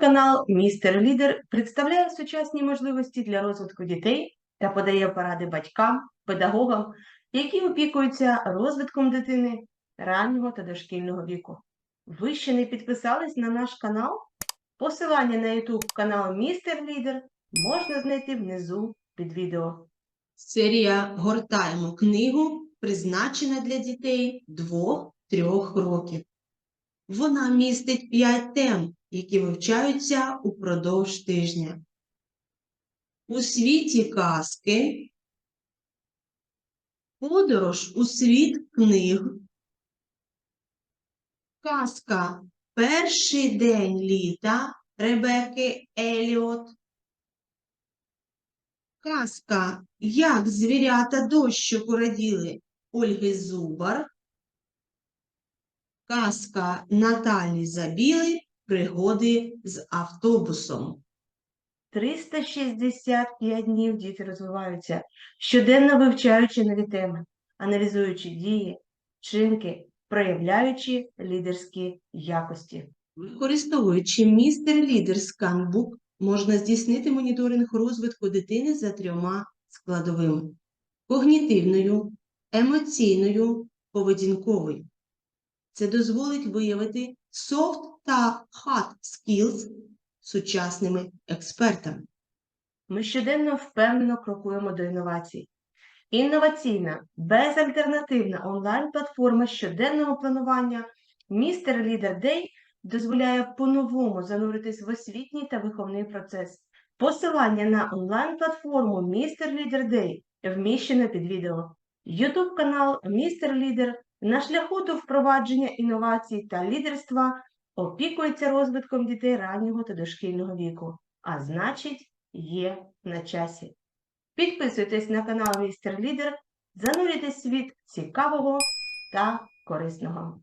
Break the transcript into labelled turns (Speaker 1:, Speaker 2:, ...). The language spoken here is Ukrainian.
Speaker 1: канал Містер Лідер представляє сучасні можливості для розвитку дітей та подає поради батькам, педагогам, які опікуються розвитком дитини раннього та дошкільного віку. Ви ще не підписались на наш канал? Посилання на YouTube канал Містер Лідер можна знайти внизу під відео.
Speaker 2: Серія Гортаємо книгу призначена для дітей 2-3 років. Вона містить 5 тем, які вивчаються упродовж тижня. У світі казки, подорож у світ книг, казка Перший день літа Ребекки Еліот, Казка Як звірята дощику раділи Ольги Зубар. Казка Наталі Забіли Пригоди з автобусом.
Speaker 1: 365 днів діти розвиваються, щоденно вивчаючи нові теми, аналізуючи дії, вчинки, проявляючи лідерські якості.
Speaker 2: Використовуючи містер Лідер сканбук, можна здійснити моніторинг розвитку дитини за трьома складовими: когнітивною, емоційною, поведінковою. Це дозволить виявити soft та hard skills сучасними експертами.
Speaker 1: Ми щоденно впевнено крокуємо до інновацій. Інноваційна, безальтернативна онлайн-платформа щоденного планування Містер Лідер Дей дозволяє по-новому зануритись в освітній та виховний процес. Посилання на онлайн-платформу Містер Лідер Дей вміщено під відео. YouTube канал Містер Лідер на шляху до впровадження інновацій та лідерства опікується розвитком дітей раннього та дошкільного віку, а значить, є на часі. Підписуйтесь на канал Містер Лідер, занурюйтесь світ цікавого та корисного.